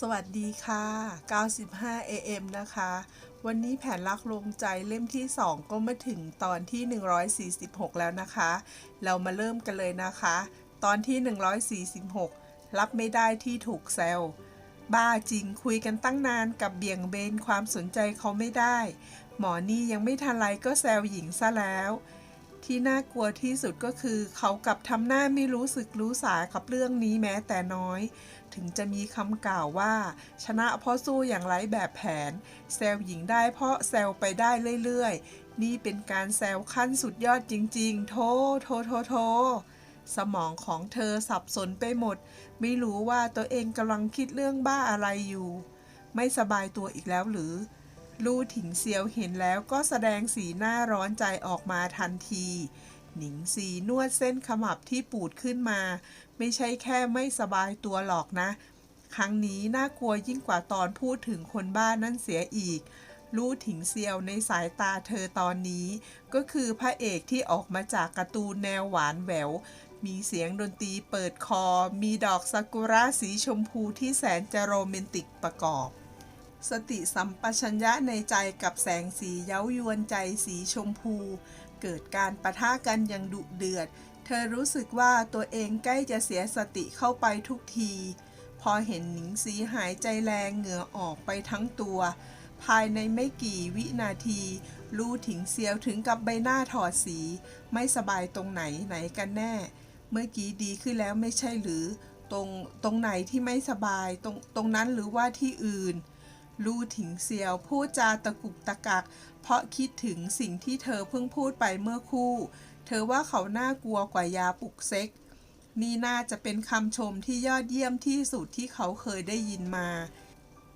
สวัสดีค่ะ 95 AM นะคะ วันนี้แผนรักลงใจเล่มที่ 2 ก็มาถึงตอนที่ 146 แล้วนะคะ เรามาเริ่มกันเลยนะคะ ตอนที่ 146 รับไม่ได้ที่ถูกแซว บ้าจริงคุยกันตั้งนานกับเบี่ยงเบนความสนใจเขาไม่ได้ หมอนี่ยังไม่ทันไรก็แซวหญิงซะแล้ว ที่น่ากลัวที่สุดก็คือ เขากลับทำหน้าไม่รู้สึกรู้สากับเรื่องนี้แม้แต่น้อย ถึงจะมีคำกล่าวว่า ชนะเพราะสู้อย่างไร้แบบแผน แซวหญิงได้เพราะแซวไปได้เรื่อยๆ นี่เป็นการแซวขั้นสุดยอดจริงๆ โทโทโทโทสมองของเธอสับสนไปหมด ไม่รู้ว่าตัวเองกำลังคิดเรื่องบ้าอะไรอยู่ ไม่สบายตัวอีกแล้วหรือ ลู่ถิงเซียวเห็นแล้วก็แสดงสีหน้าร้อนใจออกมาทันที หนิงซีนวดเส้นขมับที่ปูดขึ้นมา ไม่ใช่แค่ไม่สบายตัวหรอกนะ ครั้งนี้น่ากลัวยิ่งกว่าตอนพูดถึงคนบ้านนั่นเสียอีก ลู่ถิงเซียวในสายตาเธอตอนนี้ ก็คือพระเอกที่ออกมาจากการ์ตูนแนวหวานแหวว มีเสียงดนตรีเปิดคอ มีดอกซากุระสีชมพูที่แสนจะโรแมนติกประกอบสติสัมปชัญญะในใจกับแสงสีเย้ายวนใจสีชมพู เกิดการประทะกันอย่างดุเดือด เธอรู้สึกว่าตัวเองใกล้จะเสียสติเข้าไปทุกที พอเห็นหนิงสีหายใจแรงเหงื่อออกไปทั้งตัว ภายในไม่กี่วินาที ลู่ถิงเซียวถึงกับใบหน้าถอดสี ไม่สบายตรงไหนไหนกันแน่ เมื่อกี้ดีขึ้นแล้วไม่ใช่หรือ ตรงตรงไหนที่ไม่สบายตรงตรงนั้นหรือว่าที่อื่นลู่ถิงเซียวพูดจาตะกุกตะกัก เพราะคิดถึงสิ่งที่เธอเพิ่งพูดไปเมื่อคู่ เธอว่าเขาน่ากลัวกว่ายาปลุกเซ็ก นี่น่าจะเป็นคำชมที่ยอดเยี่ยมที่สุดที่เขาเคยได้ยินมา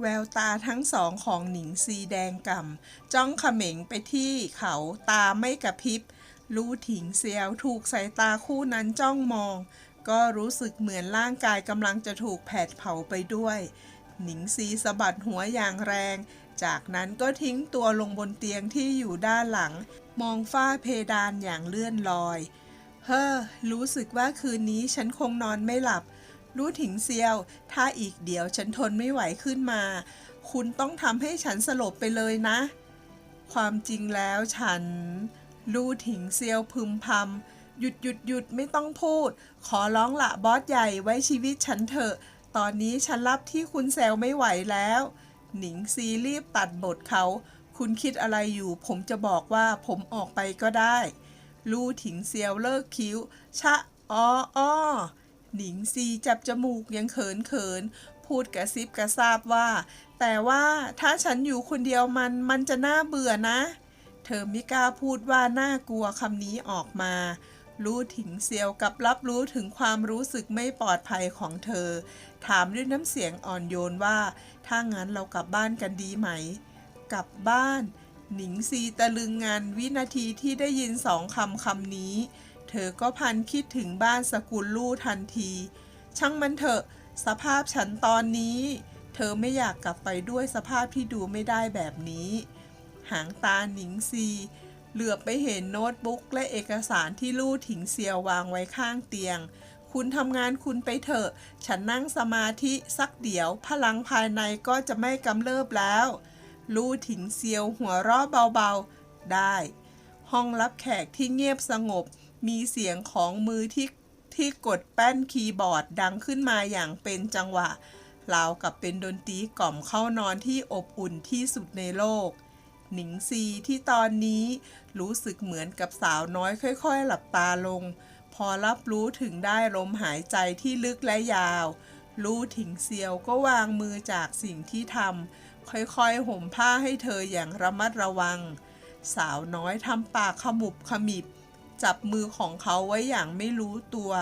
แววตาทั้งสองของหนิงซีแดงก่ำจ้องเขม็งไปที่เขาตาไม่กระพริบลู่ถิงเซียวถูกสายตาคู่นั้นจ้องมอง ก็รู้สึกเหมือนร่างกายกำลังจะถูกแผดเผาไปด้วย หนิงซีสะบัดหัวอย่างแรง จากนั้นก็ทิ้งตัวลงบนเตียงที่อยู่ด้านหลัง มองฝ้าเพดานอย่างเลื่อนลอย เฮ้อ รู้สึกว่าคืนนี้ฉันคงนอนไม่หลับ รู้ถิงเซียว ถ้าอีกเดี๋ยวฉันทนไม่ไหวขึ้นมา คุณต้องทำให้ฉันสลบไปเลยนะ ความจริงแล้วฉันลู่ถิงเซียวพึมพำหยุดหยุดหยุดไม่ต้องพูด ขอร้องละบอสใหญ่ไว้ชีวิตฉันเถอะ ตอนนี้ฉันรับที่คุณแซวไม่ไหวแล้ว หนิงซีรีบตัดบทเขา คุณคิดอะไรอยู่ ผมจะบอกว่าผมออกไปก็ได้ ลู่ถิงเซียวเลิกคิ้ว ชะอ้ออ้อหนิงซีจับจมูกยังเขินเขิน พูดกระซิบกระซาบว่า แต่ว่าถ้าฉันอยู่คนเดียวมันมันจะน่าเบื่อนะ เธอไม่กล้าพูดว่าน่ากลัวคำนี้ออกมา รู้ถิงเซียวกับรับรู้ถึงความรู้สึกไม่ปลอดภัยของเธอ ถามด้วยน้ำเสียงอ่อนโยนว่า ถ้างั้นเรากลับบ้านกันดีไหม กลับบ้าน หนิงซีตะลึงงานวินาทีที่ได้ยินสองคำคำนี้ เธอก็พันคิดถึงบ้านสกุลลู่ทันที ช่างมันเถอะ สภาพฉันตอนนี้ เธอไม่อยากกลับไปด้วยสภาพที่ดูไม่ได้แบบนี้ หางตาหนิงซีเหลือบไปเห็นโน้ตบุ๊กและเอกสารที่ลู่ถิงเซียววางไว้ข้างเตียง คุณทำงานคุณไปเถอะ ฉันนั่งสมาธิสักเดี๋ยว พลังภายในก็จะไม่กำเริบแล้ว ลู่ถิงเซียวหัวเราะเบาๆ ได้ ห้องรับแขกที่เงียบสงบ มีเสียงของมือที่ที่กดแป้นคีย์บอร์ดดังขึ้นมาอย่างเป็นจังหวะราวกับเป็นดนตรีกล่อมเข้านอนที่อบอุ่นที่สุดในโลก หนิงซีที่ตอนนี้รู้สึกเหมือนกับสาวน้อยค่อย ๆ หลับตาลง พอรับรู้ถึงได้ลมหายใจที่ลึกและยาวลู่ถิงเซียวก็วางมือจากสิ่งที่ทำ ค่อยๆ ห่มผ้าให้เธออย่างระมัดระวัง สาวน้อยทำปากขมุบขมิบ จับมือของเขาไว้อย่างไม่รู้ตัว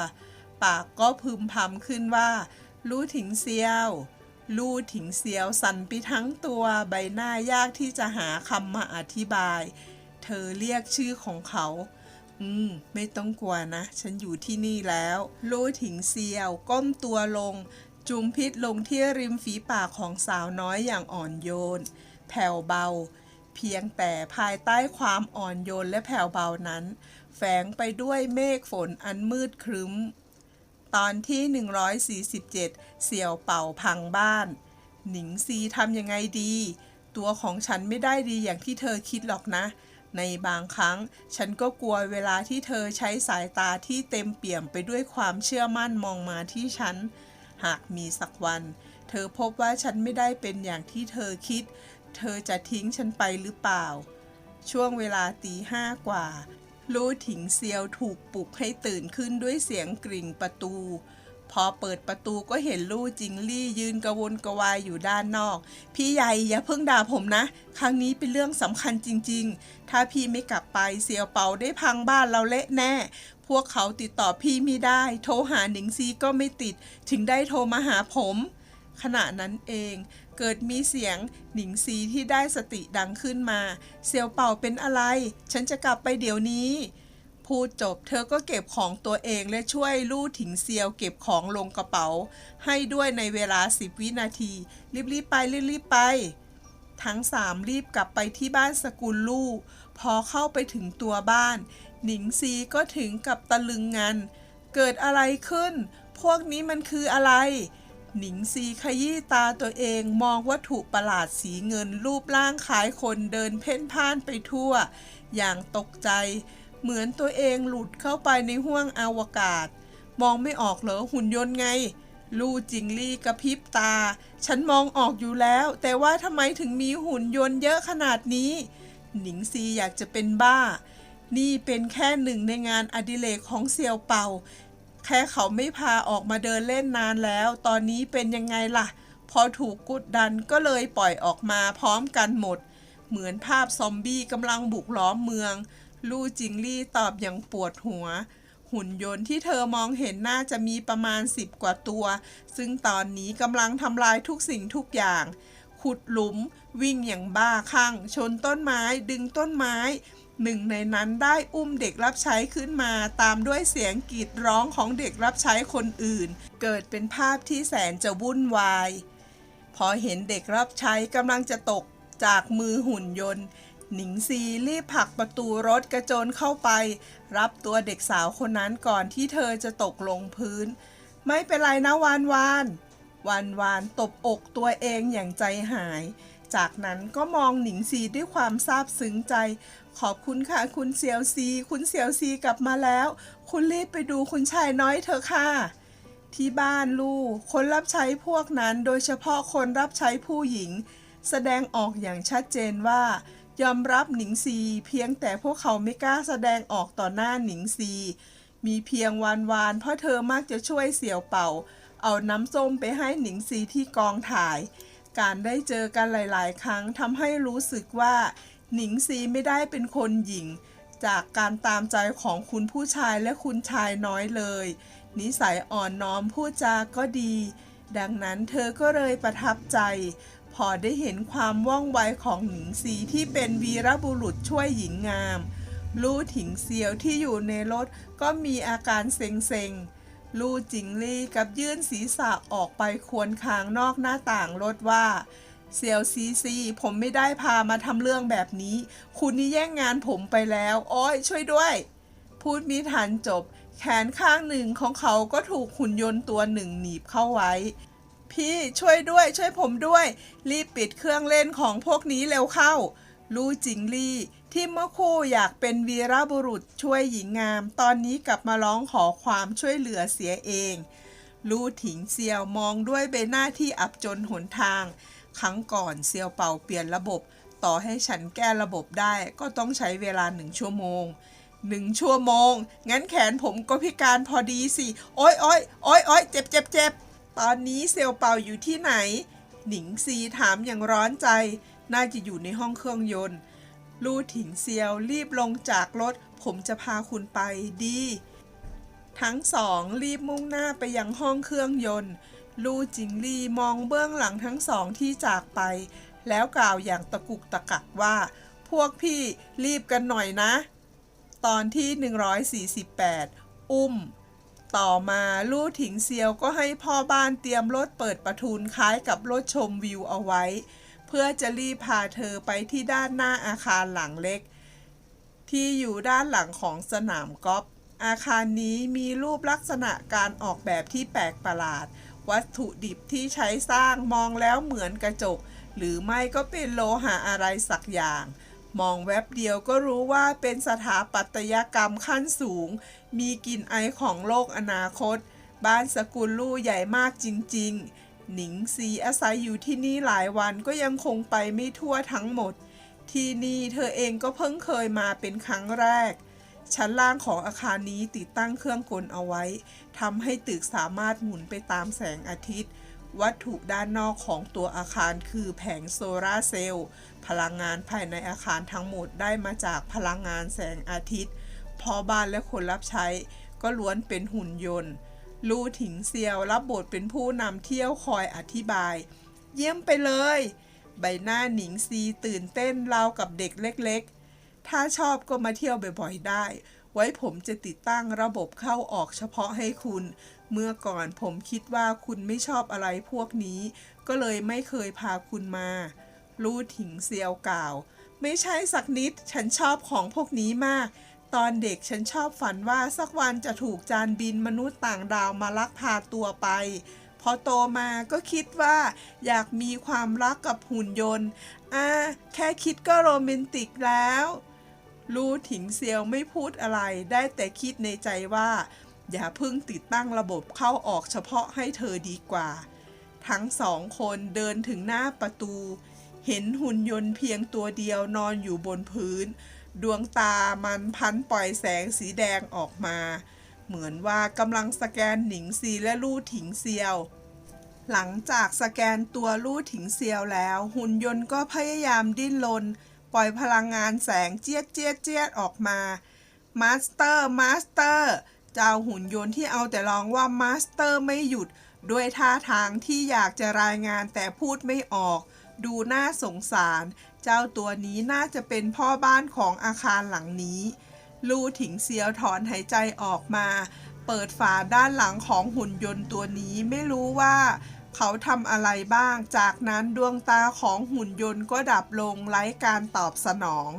ปากก็พึมพำขึ้นว่าลู่ถิงเซียว ลู่ถิงเซียวสั่นไปทั้งตัวใบหน้ายากที่จะหาคำมาอธิบาย เธอเรียกชื่อของเขาอืม ไม่ต้องกลัวนะ ฉันอยู่ที่นี่แล้ว ลู่ถิงเซียว ก้มตัวลง จุมพิษลงที่ริมฝีปากของสาวน้อยอย่างอ่อนโยน แผ่วเบา เพียงแต่ภายใต้ความอ่อนโยนและแผ่วเบานั้น แฝงไปด้วยเมฆฝนอันมืดครึ้ม ตอนที่ 147 เสี่ยวเป่าพังบ้าน หนิงซีทำยังไงดี ตัวของฉันไม่ได้ดีอย่างที่เธอคิดหรอกนะในบางครั้งฉันก็กลัวเวลาที่เธอใช้สายตาที่เต็มเปี่ยมไปด้วยความเชื่อมั่นมองมาที่ฉัน หากมีสักวัน เธอพบว่าฉันไม่ได้เป็นอย่างที่เธอคิด เธอจะทิ้งฉันไปหรือเปล่า ช่วงเวลาตีห้ากว่า ลู่ถิงเซียวถูกปลุกให้ตื่นขึ้นด้วยเสียงกริ่งประตู พอเปิดประตูก็เห็นลู่จิงลี่ยืนกระวนกระวายอยู่ด้านนอก พี่ใหญ่อย่าเพิ่งด่าผมนะ ครั้งนี้เป็นเรื่องสำคัญจริง ๆ ถ้าพี่ไม่กลับไปเซียวเปาได้พังบ้านเราเละแน่ พวกเขาติดต่อพี่ไม่ได้ โทรหาหนิงซีก็ไม่ติด ถึงได้โทรมาหาผม ขณะนั้นเองเกิดมีเสียงหนิงซีที่ได้สติดังขึ้นมา เซียวเป่าเป็นอะไร ฉันจะกลับไปเดี๋ยวนี้ พูดจบเธอก็เก็บของตัวเองและช่วยลู่ถิงเซียวเก็บของลงกระเป๋า ให้ด้วยในเวลา10วินาที รีบๆไปรีบๆไป ทั้งสามรีบกลับไปที่บ้านสกุลลู่พอเข้าไปถึงตัวบ้าน หนิงซีก็ถึงกับตะลึงงัน เกิดอะไรขึ้น พวกนี้มันคืออะไร หนิงซีขยี้ตาตัวเองมองวัตถุประหลาดสีเงินรูปร่างคล้ายคนเดินเพ่นพ่านไปทั่ว อย่างตกใจ เหมือนตัวเองหลุดเข้าไปในห้วงอวกาศ มองไม่ออกเหรอหุ่นยนต์ไง ลู่จิงลี่กระพริบตา ฉันมองออกอยู่แล้ว แต่ว่าทำไมถึงมีหุ่นยนต์เยอะขนาดนี้ หนิงซีอยากจะเป็นบ้า นี่เป็นแค่หนึ่งในงานอดิเรกของเซียวเป่าแค่เขาไม่พาออกมาเดินเล่นนานแล้ว ตอนนี้เป็นยังไงล่ะ พอถูกกดดันก็เลยปล่อยออกมาพร้อมกันหมด เหมือนภาพซอมบี้กำลังบุกล้อมเมือง ลู่จิงลี่ตอบอย่างปวดหัว หุ่นยนต์ที่เธอมองเห็นน่าจะมีประมาณ10กว่าตัว ซึ่งตอนนี้กำลังทำลายทุกสิ่งทุกอย่าง ขุดหลุม วิ่งอย่างบ้าคลั่ง ชนต้นไม้ ดึงต้นไม้ หนึ่งในนั้นได้อุ้มเด็กรับใช้ขึ้นมาตามด้วยเสียงกรีดร้องของเด็กรับใช้คนอื่น เกิดเป็นภาพที่แสนจะวุ่นวาย พอเห็นเด็กรับใช้กำลังจะตกจากมือหุ่นยนต์ หนิงซีรีบผลักประตูรถกระโจนเข้าไป รับตัวเด็กสาวคนนั้นก่อนที่เธอจะตกลงพื้น ไม่เป็นไรนะวานวานวานวานตบอกตัวเองอย่างใจหาย จากนั้นก็มองหนิงซีด้วยความซาบซึ้งใจ ขอบคุณค่ะ คุณเซียวซี คุณเซียวซีกลับมาแล้ว คุณรีบไปดูคุณชายน้อยเถอะค่ะ ที่บ้านลูก คนรับใช้พวกนั้นโดยเฉพาะคนรับใช้ผู้หญิง แสดงออกอย่างชัดเจนว่า ยอมรับหนิงซี เพียงแต่พวกเขาไม่กล้าแสดงออกต่อหน้าหนิงซี มีเพียงวานวานเพราะเธอมักจะช่วยเสี่ยวเป่า เอาน้ำส้มไปให้หนิงซีที่กองถ่าย การได้เจอกันหลาย ๆ ครั้งทำให้รู้สึกว่า หนิงซีไม่ได้เป็นคนหญิง จากการตามใจของคุณผู้ชายและคุณชายน้อยเลย นิสัยอ่อนน้อมพูดจาก็ดี ดังนั้นเธอก็เลยประทับใจ พอได้เห็นความว่องไวของหนิงซีที่เป็นวีรบุรุษช่วยหญิงงาม ลู่ถิงเซียวที่อยู่ในรถก็มีอาการเซ็งๆ ลู่จิงลี่กับยื่นศีรษะออกไปควนคางนอกหน้าต่างรถว่า เซียวซีซี ผมไม่ได้พามาทำเรื่องแบบนี้ คุณนี่แย่งงานผมไปแล้ว โอ้ยช่วยด้วย พูดมิทันจบ แขนข้างหนึ่งของเขาก็ถูกหุ่นยนต์ตัวหนึ่งหนีบเข้าไว้ พี่ช่วยด้วย ช่วยผมด้วย รีบปิดเครื่องเล่นของพวกนี้เร็วเข้า ลู่จิงลี่ ที่เมื่อคู่อยากเป็นวีรบุรุษช่วยหญิงงาม ตอนนี้กลับมาร้องขอความช่วยเหลือเสียเอง ลู่ถิงเซียวมองด้วยใบหน้าที่อับจนหนทาง ครั้งก่อนเซียวเป่าเปลี่ยนระบบ ต่อให้ฉันแก้ระบบได้ก็ต้องใช้เวลาหนึ่งชั่วโมงหนึ่งชั่วโมง งั้นแขนผมก็พิการพอดีสิ โอ้ยโอ้ยโอ้ยโอ้ยเจ็บเจ็บเจ็บตอนนี้เซลเป่าอยู่ที่ไหน หนิงซีถามอย่างร้อนใจ น่าจะอยู่ในห้องเครื่องยนต์ ลู่ถิงเซียวรีบลงจากรถ ผมจะพาคุณไปดี ทั้งสองรีบมุ่งหน้าไปยังห้องเครื่องยนต์ ลู่จิงลี่มองเบื้องหลังทั้งสองที่จากไป แล้วกล่าวอย่างตะกุกตะกักว่า พวกพี่รีบกันหน่อยนะ ตอนที่ 148 อุ้ม ต่อมาลู่ถิงเซียวก็ให้พ่อบ้านเตรียมรถเปิดประทุนคล้ายกับรถชมวิวเอาไว้ เพื่อจะรีบพาเธอไปที่ด้านหน้าอาคารหลังเล็ก ที่อยู่ด้านหลังของสนามกอล์ฟอาคารนี้มีรูปลักษณะการออกแบบที่แปลกประหลาด วัตถุดิบที่ใช้สร้างมองแล้วเหมือนกระจก หรือไม่ก็เป็นโลหะอะไรสักอย่าง มองแวบเดียวก็รู้ว่าเป็นสถาปัตยกรรมขั้นสูง มีกลิ่นไอของโลกอนาคต บ้านสกุลลู่ใหญ่มากจริง ๆ หนิงซีอาศัยอยู่ที่นี่หลายวันก็ยังคงไปไม่ทั่วทั้งหมด ที่นี่เธอเองก็เพิ่งเคยมาเป็นครั้งแรก ชั้นล่างของอาคารนี้ติดตั้งเครื่องกลเอาไว้ทำให้ตึกสามารถหมุนไปตามแสงอาทิตย์ วัตถุด้านนอกของตัวอาคารคือแผงโซลาร์เซลล์พลังงานภายในอาคารทั้งหมดได้มาจากพลังงานแสงอาทิตย์พอบ้านและคนรับใช้ก็ล้วนเป็นหุ่นยนต์ ลู่ถิงเซียวรับบทเป็นผู้นำเที่ยวคอยอธิบาย เยี่ยมไปเลย ใบหน้าหนิงซีตื่นเต้นราวกับเด็กเล็กๆ ถ้าชอบก็มาเที่ยวบ่อยๆได้ ไว้ผมจะติดตั้งระบบเข้าออกเฉพาะให้คุณ เมื่อก่อนผมคิดว่าคุณไม่ชอบอะไรพวกนี้ ก็เลยไม่เคยพาคุณมาลู่ถิงเซียวกล่าว ไม่ใช่สักนิด ฉันชอบของพวกนี้มาก ตอนเด็กฉันชอบฝันว่าสักวันจะถูกจานบินมนุษย์ต่างดาวมาลักพาตัวไป พอโตมาก็คิดว่า อยากมีความรักกับหุ่นยนต์ อ่า แค่คิดก็โรแมนติกแล้ว ลู่ถิงเซียวไม่พูดอะไร ได้แต่คิดในใจว่า อย่าเพิ่งติดตั้งระบบเข้าออกเฉพาะให้เธอดีกว่า ทั้งสองคนเดินถึงหน้าประตู เห็นหุ่นยนต์เพียงตัวเดียวนอนอยู่บนพื้น ดวงตามันพันปล่อยแสงสีแดงออกมา เหมือนว่ากำลังสแกนหนิงซีและลู่ถิงเซียวหลังจากสแกนตัวลู่ถิงเซียวแล้ว หุ่นยนต์ก็พยายามดิ้นรน ปล่อยพลังงานแสงเจี๊ยดเจี๊ยดเจี๊ยดออกมามาสเตอร์มาสเตอร์เจ้าหุ่นยนต์ที่เอาแต่ร้องว่ามาสเตอร์ไม่หยุด ด้วยท่าทางที่อยากจะรายงานแต่พูดไม่ออก ดูน่าสงสาร เจ้าตัวนี้น่าจะเป็นพ่อบ้านของอาคารหลังนี้ ลู่ถิงเซียวถอนหายใจออกมา เปิดฝาด้านหลังของหุ่นยนต์ตัวนี้ไม่รู้ว่า เขาทำอะไรบ้าง จากนั้นดวงตาของหุ่นยนต์ก็ดับลงไร้การตอบสนอง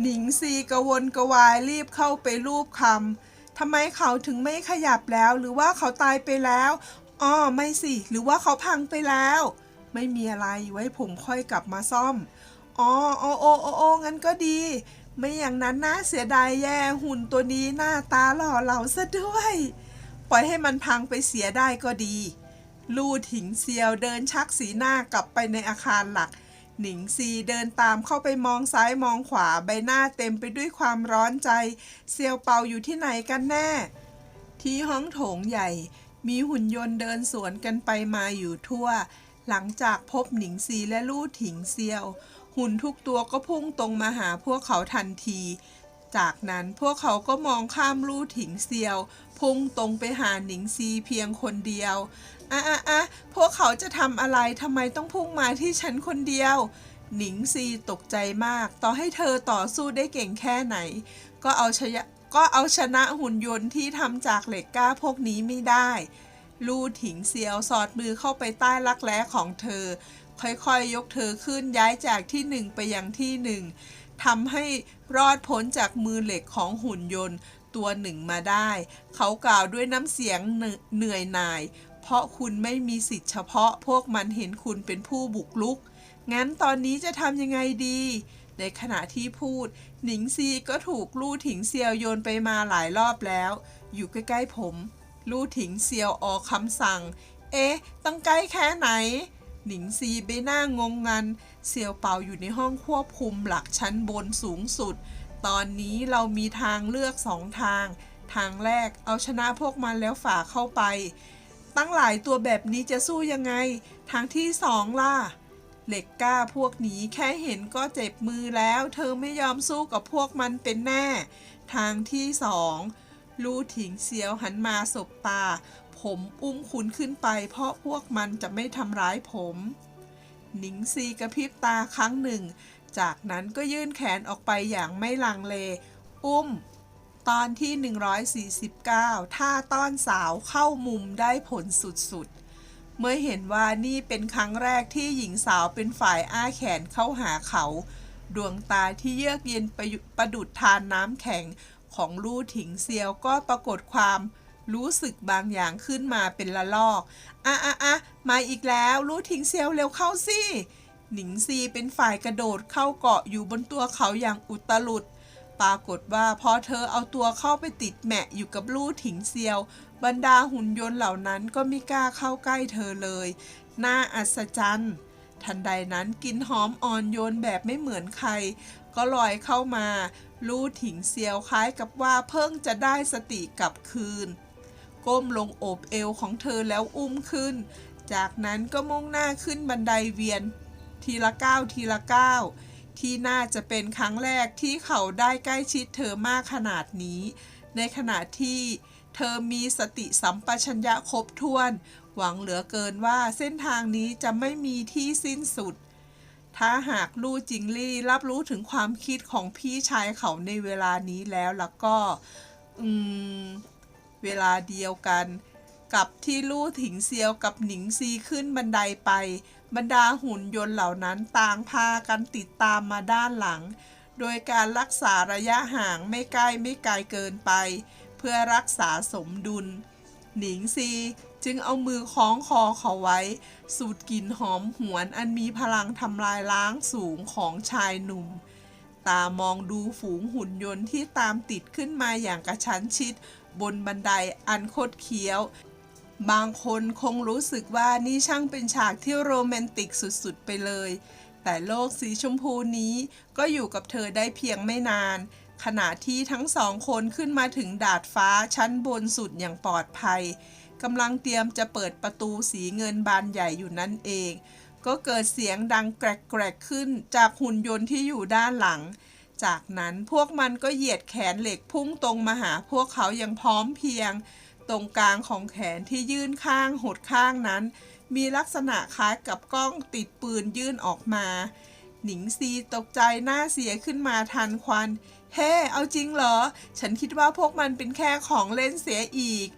หนิงซีกระวนกระวายรีบเข้าไปรูปคำทำไมเขาถึงไม่ขยับแล้ว หรือว่าเขาตายไปแล้วอ้อไม่สิ หรือว่าเขาพังไปแล้ว ไม่มีอะไรไว้ผมค่อยกลับมาซ่อมอ๋อโอโอโอโองั้นก็ดี ไม่อย่างนั้นน่าเสียดายแย่หุ่นตัวนี้หน้าตาหล่อเหลาซะด้วย ปล่อยให้มันพังไปเสียได้ก็ดี ลู่ถิงเซียวเดินชักสีหน้ากลับไปในอาคารหลัก หนิงซีเดินตามเข้าไปมองซ้ายมองขวาใบหน้าเต็มไปด้วยความร้อนใจ เซียวเปาอยู่ที่ไหนกันแน่ ที่ห้องโถงใหญ่ มีหุ่นยนต์เดินสวนกันไปมาอยู่ทั่ว หลังจากพบหนิงซีและลู่ถิงเซียว หุ่นทุกตัวก็พุ่งตรงมาหาพวกเขาทันที จากนั้นพวกเขาก็มองข้ามลู่ถิงเซียว พุ่งตรงไปหาหนิงซีเพียงคนเดียวอะอะอะพวกเขาจะทำอะไรทำไมต้องพุ่งมาที่ฉันคนเดียว หนิงซีตกใจมาก ต่อให้เธอต่อสู้ได้เก่งแค่ไหน ก็เอาชนะก็เอาชนะหุ่นยนต์ที่ทำจากเหล็กกล้าพวกนี้ไม่ได้ ลู่ถิงเซียวสอดมือเข้าไปใต้รักแร้ของเธอ ค่อยๆยยกเธอขึ้นย้ายจากที่หนึ่งไปยังที่หนึ่ง ทำให้รอดพ้นจากมือเหล็กของหุ่นยนต์ตัวหนึ่งมาได้ เขากล่าวด้วยน้ำเสียงเหนื่อยหน่าย เพราะคุณไม่มีสิทธิ์เฉพาะพวกมันเห็นคุณเป็นผู้บุกลุก งั้นตอนนี้จะทำยังไงดี ในขณะที่พูด หนิงซีก็ถูกลู่ถิงเซียวโยนไปมาหลายรอบแล้ว อยู่ใกล้ๆผม ลู่ถิงเซียวออกคำสั่ง เอ๊ะ ต้องใกล้แค่ไหน หนิงซีใบหน้างงงัน เซียวเปาอยู่ในห้องควบคุมหลักชั้นบนสูงสุด ตอนนี้เรามีทางเลือกสองทาง ทางแรกเอาชนะพวกมันแล้วฝ่าเข้าไป ตั้งหลายตัวแบบนี้จะสู้ยังไง ทางที่สองล่ะ เหล็กกล้าพวกนี้แค่เห็นก็เจ็บมือแล้ว เธอไม่ยอมสู้กับพวกมันเป็นแน่ ทางที่สองลู่ถิงเซียวหันมาสบตา ผมอุ้มคุณขึ้นไป เพราะพวกมันจะไม่ทำร้ายผม หนิงซีกระพริบตาครั้งหนึ่ง จากนั้นก็ยื่นแขนออกไปอย่างไม่ลังเล อุ้ม ตอนที่ 149 ท่าต้อนสาวเข้ามุมได้ผลสุดๆเมื่อเห็นว่านี่เป็นครั้งแรกที่หญิงสาวเป็นฝ่ายอ้าแขนเข้าหาเขา ดวงตาที่เยือกเย็นประประดุดทานน้ำแข็งของลู่ถิงเซียวก็ปรากฏความ รู้สึกบางอย่างขึ้นมาเป็นละลอก อะอะอะมาอีกแล้ว รู้ทิ้งเซียวเร็วเข้าสิ หนิงซีเป็นฝ่ายกระโดดเข้าเกาะอยู่บนตัวเขาอย่างอุตลุด ปรากฏว่าพอเธอเอาตัวเข้าไปติดแมะอยู่กับลู่ถิงเซียว บรรดาหุ่นยนต์เหล่านั้นก็ไม่กล้าเข้าใกล้เธอเลย น่าอัศจรรย์ ทันใดนั้นกินหอมอ่อนโยนแบบไม่เหมือนใคร ก็ลอยเข้ามา ลู่ถิงเซียวคล้ายกับว่าเพิ่งจะได้สติกลับคืน ก้มลงโอบเอวของเธอแล้วอุ้มขึ้น จากนั้นก็มุ่งหน้าขึ้นบันไดเวียน ทีละก้าวทีละก้าวที่น่าจะเป็นครั้งแรกที่เขาได้ใกล้ชิดเธอมากขนาดนี้ ในขณะที่เธอมีสติสัมปชัญญะครบถ้วน หวังเหลือเกินว่าเส้นทางนี้จะไม่มีที่สิ้นสุด ถ้าหากลู่จิงลี่รับรู้ถึงความคิดของพี่ชายเขาในเวลานี้แล้วแล้วก็ อืม เวลาเดียวกัน กับที่ลู่ถิงเซียวกับหนิงซีขึ้นบันไดไป บรรดาหุ่นยนต์เหล่านั้นต่างพากันติดตามมาด้านหลัง โดยการรักษาระยะห่างไม่ใกล้ไม่ไกลเกินไป เพื่อรักษาสมดุล หนิงซีจึงเอามือคล้องคอเขาไว้ สูดกลิ่นหอมหวนอันมีพลังทำลายล้างสูงของชายหนุ่ม ตามองดูฝูงหุ่นยนต์ที่ตามติดขึ้นมาอย่างกระชั้นชิด บนบันไดอันโคดเคี้ยว บางคนคงรู้สึกว่านี่ช่างเป็นฉากที่โรแมนติกสุดๆไปเลย แต่โลกสีชมพูนี้ก็อยู่กับเธอได้เพียงไม่นาน ขณะที่ทั้งสองคนขึ้นมาถึงดาดฟ้าชั้นบนสุดอย่างปลอดภัยกำลังเตรียมจะเปิดประตูสีเงินบานใหญ่อยู่นั่นเอง ก็เกิดเสียงดังแกรกๆขึ้นจากหุ่นยนต์ที่อยู่ด้านหลัง จากนั้นพวกมันก็เหยียดแขนเหล็กพุ่งตรงมาหาพวกเขาอย่างพร้อมเพียง ตรงกลางของแขนที่ยื่นข้างหดข้างนั้น มีลักษณะคล้ายกับกล้องติดปืนยื่นออกมา หนิงซีตกใจหน้าเสียขึ้นมาทันควัน เฮ้เอาจริงเหรอ ฉันคิดว่าพวกมันเป็นแค่ของเล่นเสียอีก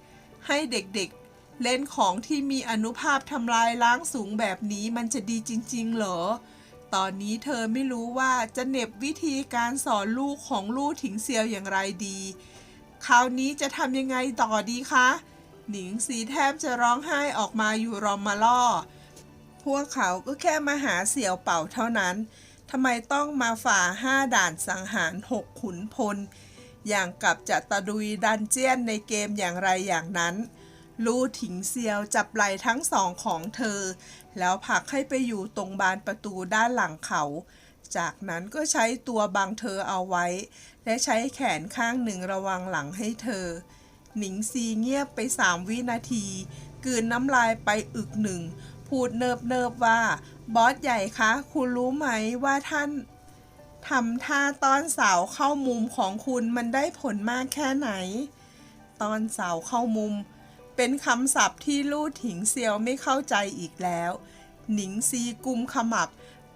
ให้เด็กๆ เล่นของที่มีอนุภาพทำลายล้างสูงแบบนี้มันจะดีจริง ๆ เหรอ ตอนนี้เธอไม่รู้ว่าจะเน็บวิธีการสอนลูกของลู่ถิงเซียวอย่างไรดี คราวนี้จะทำยังไงต่อดีคะ หนิงสีแทบจะร้องไห้ออกมาอยู่รอมมาล่อ พวกเขาก็แค่มาหาเสี่ยวเป่าเท่านั้นทำไมต้องมาฝ่าห้าด่านสังหารหกขุนพล อย่างกับจะตะดุยดันเจียนในเกมอย่างไรอย่างนั้น ลู่ถิงเซียวจับไหล่ทั้งสองของเธอ แล้วผลักให้ไปอยู่ตรงบานประตูด้านหลังเขา จากนั้นก็ใช้ตัวบังเธอเอาไว้ และใช้แขนข้างหนึ่งระวังหลังให้เธอ หนิงซีเงียบไปสามวินาทีกืนน้ำลายไปอึกหนึ่ง พูดเนิบเนิบว่า บอสใหญ่คะ คุณรู้ไหมว่าท่านทำท่าตอนเสาเข้ามุมของคุณมันได้ผลมากแค่ไหน ตอนเสาเข้ามุม เป็นคำศัพท์ที่ลู่ถิงเซียวไม่เข้าใจอีกแล้ว หนิงซีกุมขมับ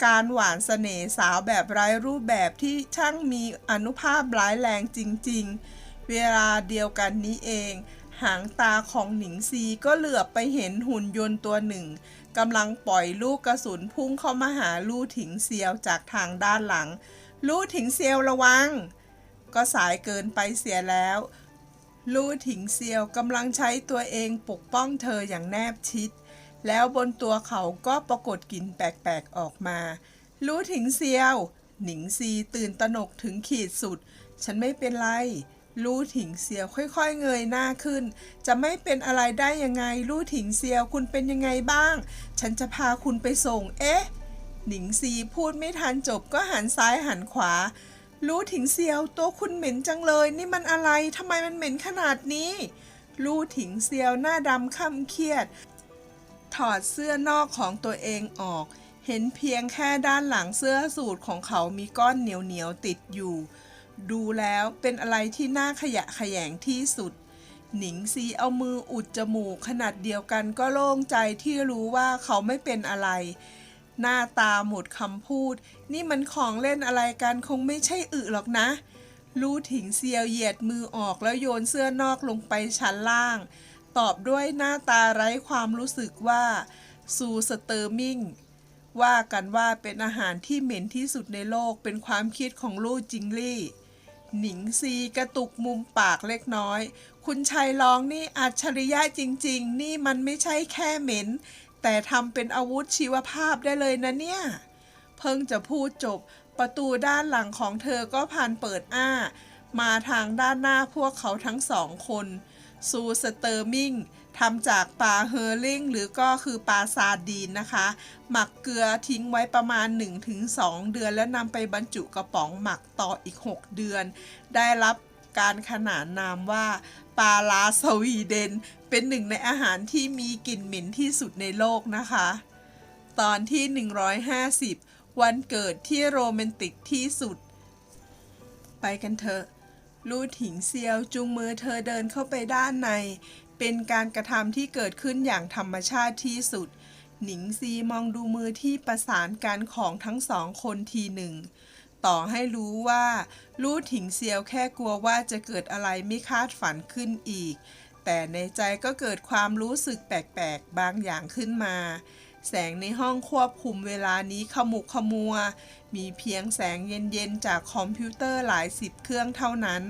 การหวานเสน่ห์สาวแบบไร้รูปแบบที่ช่างมีอนุภาพร้ายแรงจริง ๆ เวลาเดียวกันนี้เอง หางตาของหนิงซีก็เหลือบไปเห็นหุ่นยนต์ตัวหนึ่งกำลังปล่อยลูกกระสุนพุ่งเข้ามาหาลู่ถิงเซียวจากทางด้านหลัง ลู่ถิงเซียวระวัง ก็สายเกินไปเสียแล้ว ลู่ถิงเซียวกำลังใช้ตัวเองปกป้องเธออย่างแนบชิด แล้วบนตัวเขาก็ปรากฏกลิ่นแปลกๆออกมา ลู่ถิงเซียว หนิงซีตื่นตระหนกถึงขีดสุด ฉันไม่เป็นไร ลู่ถิงเซียวค่อยๆเงยหน้าขึ้น จะไม่เป็นอะไรได้ยังไง ลู่ถิงเซียวคุณเป็นยังไงบ้าง ฉันจะพาคุณไปส่ง เอ๊ะ หนิงซีพูดไม่ทันจบก็หันซ้ายหันขวา ลู่ถิงเซียวตัวคุณเหม็นจังเลย นี่มันอะไรทำไมมันเหม็นขนาดนี้ลู่ถิงเซียวหน้าดำค่ำเครียด ถอดเสื้อนอกของตัวเองออก เห็นเพียงแค่ด้านหลังเสื้อสูทของเขามีก้อนเหนียวเหนียวๆติดอยู่ ดูแล้วเป็นอะไรที่น่าขยะแขยงที่สุด หนิงซีเอามืออุดจมูกขนาดเดียวกันก็โล่งใจที่รู้ว่าเขาไม่เป็นอะไร หน้าตาหมดคำพูด นี่มันของเล่นอะไรกันคงไม่ใช่อึหรอกนะ ลู่ถิงเซียวเหยียดมือออกแล้วโยนเสื้อนอกลงไปชั้นล่าง ตอบด้วยหน้าตาไร้ความรู้สึกว่า ซูสเตอร์มิงว่ากันว่าเป็นอาหารที่เหม็นที่สุดในโลกเป็นความคิดของลู่จิงลี่ หนิงซีกระตุกมุมปากเล็กน้อย คุณชัยร้องนี่อัจฉริยะจริง ๆ นี่มันไม่ใช่แค่เหม็น แต่ทำเป็นอาวุธชีวภาพได้เลยนะเนี่ย เพิ่งจะพูดจบ ประตูด้านหลังของเธอก็ผ่านเปิดอ้า มาทางด้านหน้าพวกเขาทั้งสองคน ซูสเตอร์มิงทำจากปลาเฮอร์ลิงหรือก็คือปลาซาดีนนะคะ หมักเกลือทิ้งไว้ประมาณ 1-2 เดือน แล้วนำไปบรรจุกระป๋องหมักต่ออีก 6 เดือน ได้รับการขนานนามว่า ปลาลาสวีเดน เป็นหนึ่งในอาหารที่มีกลิ่นเหม็นที่สุดในโลกนะคะ ตอนที่ 150 วันเกิดที่โรแมนติกที่สุด ไปกันเถอะ ลู่ถิงเซียวจูงมือเธอเดินเข้าไปด้านใน เป็นการกระทำที่เกิดขึ้นอย่างธรรมชาติที่สุด หนิงซีมองดูมือที่ประสานกันของทั้งสองคนทีหนึ่ง ต่อให้รู้ว่า ลู่ถิงเซียวแค่กลัวว่าจะเกิดอะไรไม่คาดฝันขึ้นอีก แต่ในใจก็เกิดความรู้สึกแปลกๆ บางอย่างขึ้นมา แสงในห้องควบคุมเวลานี้ขมุกขมัว มีเพียงแสงเย็นๆ จากคอมพิวเตอร์หลายสิบเครื่องเท่านั้น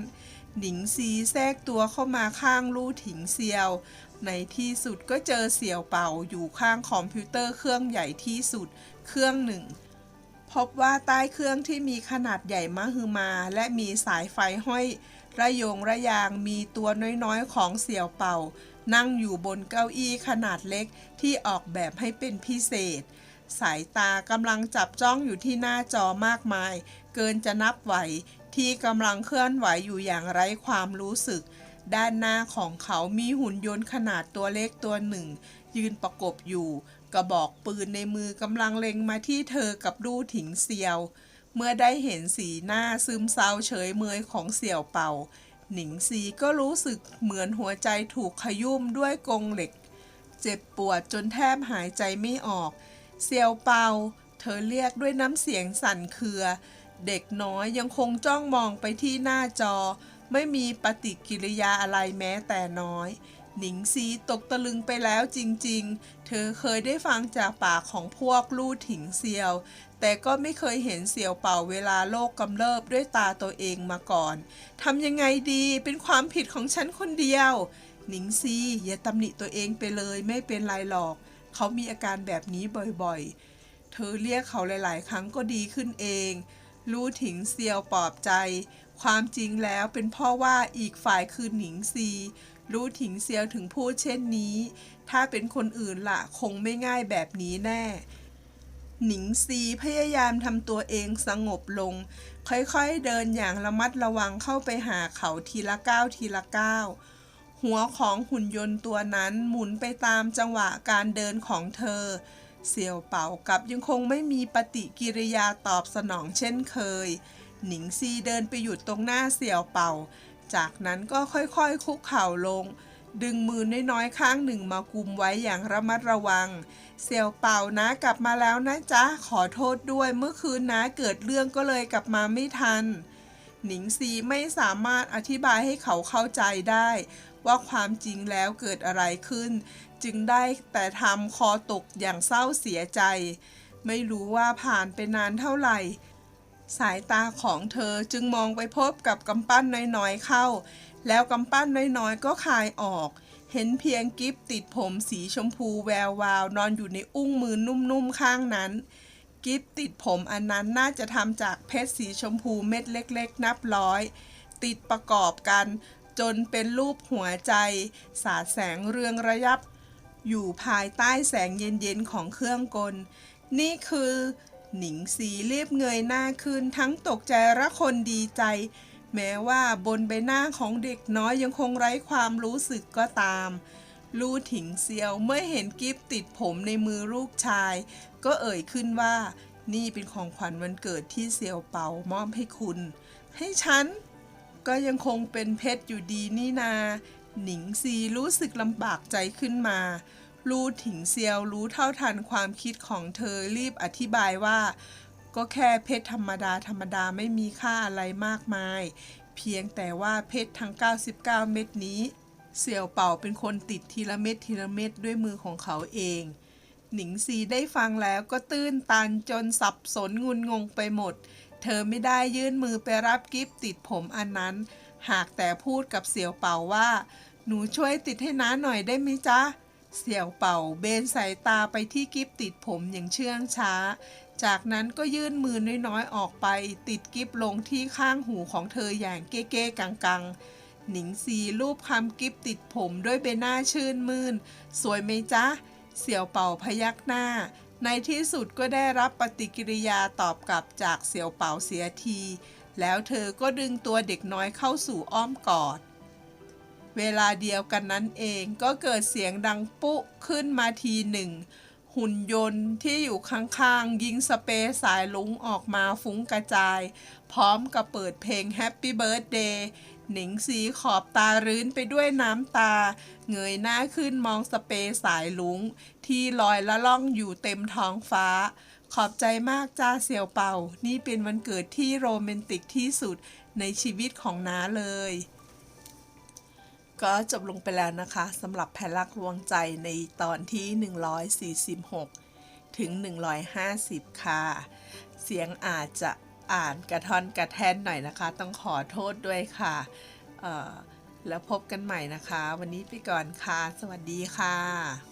หนิงซีแทรกตัวเข้ามาข้างลู่ถิงเซียว ในที่สุดก็เจอเสี่ยวเป่าอยู่ข้างคอมพิวเตอร์เครื่องใหญ่ที่สุด เครื่องหนึ่ง พบว่าใต้เครื่องที่มีขนาดใหญ่มหึมา และมีสายไฟห้อย ระยงระยางมีตัวน้อยๆของเสี่ยวเป่า นั่งอยู่บนเก้าอี้ขนาดเล็กที่ออกแบบให้เป็นพิเศษ สายตากำลังจับจ้องอยู่ที่หน้าจอมากมาย เกินจะนับไหวที่กำลังเคลื่อนไหวอยู่อย่างไร้ความรู้สึก ด้านหน้าของเขามีหุ่นยนต์ขนาดตัวเล็กตัวหนึ่ง ยืนประกบอยู่ กระบอกปืนในมือกำลังเล็งมาที่เธอกับดูถิงเซียว เมื่อได้เห็นสีหน้าซึมเศร้าเฉยเมยของเสี่ยวเป่า หนิงซีก็รู้สึกเหมือนหัวใจถูกขยุ่มด้วยกรงเหล็ก เจ็บปวดจนแทบหายใจไม่ออกเซี่ยวเปาเธอเรียกด้วยน้ำเสียงสั่นเครือ เด็กน้อยยังคงจ้องมองไปที่หน้าจอ ไม่มีปฏิกิริยาอะไรแม้แต่น้อยหนิงซีตกตะลึงไปแล้วจริงๆ เธอเคยได้ฟังจากปากของพวกลู่ถิงเซียว แต่ก็ไม่เคยเห็นเสี่ยวเป่าเวลาโลกกำเริบด้วยตาตัวเองมาก่อน ทำยังไงดีเป็นความผิดของฉันคนเดียว หนิงซีอย่าตำหนิตัวเองไปเลยไม่เป็นไรหรอก เขามีอาการแบบนี้บ่อยๆ เธอเรียกเขาหลายๆ ครั้งก็ดีขึ้นเองรู้ถิงเซียวปลอบใจ ความจริงแล้วเป็นพ่อว่าอีกฝ่ายคือหนิงซี รู้ถิงเซียวถึงพูดเช่นนี้ ถ้าเป็นคนอื่นละคงไม่ง่ายแบบนี้แน่ หนิงซีพยายามทำตัวเองสงบลง ค่อยๆเดินอย่างระมัดระวังเข้าไปหาเขาทีละก้าวทีละก้าวหัวของหุ่นยนต์ตัวนั้นหมุนไปตามจังหวะการเดินของเธอ เสี่ยวเป่ากับยังคงไม่มีปฏิกิริยาตอบสนองเช่นเคย หนิงซีเดินไปหยุดตรงหน้าเสี่ยวเป่า จากนั้นก็ค่อยๆคุกเข่าลง ดึงมือน้อยๆข้างหนึ่งมากุมไว้อย่างระมัดระวัง เสี่ยวเป่านะกลับมาแล้วนะจ๊ะ ขอโทษด้วยเมื่อคืนนะเกิดเรื่องก็เลยกลับมาไม่ทัน หนิงซีไม่สามารถอธิบายให้เขาเข้าใจได้ ว่าความจริงแล้วเกิดอะไรขึ้น จึงได้แต่ทำคอตกอย่างเศร้าเสียใจ ไม่รู้ว่าผ่านไปนานเท่าไหร่ สายตาของเธอจึงมองไปพบกับกำปั้นน้อยๆเข้า แล้วกำปั้นน้อยๆก็คายออก เห็นเพียงกิฟติดผมสีชมพูแวววาวนอนอยู่ในอุ้งมือนุ่มๆข้างนั้น กิฟติดผมอันนั้นน่าจะทำจากเพชรสีชมพูเม็ดเล็กๆ นับร้อย ติดประกอบกัน จนเป็นรูปหัวใจ สาดแสงเรืองระยับ อยู่ภายใต้แสงเย็นๆของเครื่องกล นี่คือ หนิงสีเรียบเงยหน้าขึ้นทั้งตกใจและคนดีใจ แม้ว่าบนใบหน้าของเด็กน้อยยังคงไร้ความรู้สึกก็ตาม ลู่ถิงเซียวเมื่อเห็นกิฟติดผมในมือลูกชาย ก็เอ่ยขึ้นว่า นี่เป็นของขวัญวันเกิดที่เซียวเป่ามอบให้คุณ ให้ฉัน ก็ยังคงเป็นเพชรอยู่ดีนี่นา หนิงซีรู้สึกลำบากใจขึ้นมา ลู่ถิงเซียวรู้เท่าทันความคิดของเธอรีบอธิบายว่า ก็แค่เพชรธรรมดาธรรมดาไม่มีค่าอะไรมากมาย เพียงแต่ว่าเพชรทั้ง 99 เม็ดนี้ เสี่ยวเป่าเป็นคนติดทีละเม็ดทีละเม็ดด้วยมือของเขาเอง หนิงซีได้ฟังแล้วก็ตื้นตันจนสับสนงุนงงไปหมด เธอไม่ได้ยื่นมือไปรับกิฟต์ติดผมอันนั้น หากแต่พูดกับเสี่ยวเป่าว่า หนูช่วยติดให้น้าหน่อยได้ไหมจ๊ะ เสี่ยวเป่าเบนสายตาไปที่กิฟติดผมอย่างเชื่องช้า จากนั้นก็ยื่นมือน้อยๆออกไป ติดกิฟลงที่ข้างหูของเธออย่างเก้ๆกังๆ หนิงซีรูปคำกิฟติดผมด้วยใบหน้าชื่นมื่น สวยไหมจ๊ะ เสี่ยวเป่าพยักหน้า ในที่สุดก็ได้รับปฏิกิริยาตอบกลับจากเสี่ยวเป่าเสียที แล้วเธอก็ดึงตัวเด็กน้อยเข้าสู่อ้อมกอด เวลาเดียวกันนั้นเองก็เกิดเสียงดังปุ๊ขึ้นมาทีหนึ่ง หุ่นยนต์ที่อยู่ข้างๆ ยิงสเปรย์สายลุงออกมาฟุ้งกระจาย พร้อมกับเปิดเพลง Happy Birthday หนิงสีขอบตารื้นไปด้วยน้ำตา เงยหน้าขึ้นมองสเปรย์สายลุง ที่ลอยละล่องอยู่เต็มท้องฟ้า ขอบใจมากจ้าเสี่ยวเป่า นี่เป็นวันเกิดที่โรแมนติกที่สุดในชีวิตของน้าเลย ก็จบลงไปแล้วนะคะสำหรับแผนลักลวงใจในตอนที่ 146 ถึง 150 ค่ะ เสียงอาจจะอ่านกระท่อนกระแท่นหน่อยนะคะ ต้องขอโทษด้วยค่ะ แล้วพบกันใหม่นะคะ วันนี้ไปก่อนค่ะ สวัสดีค่ะ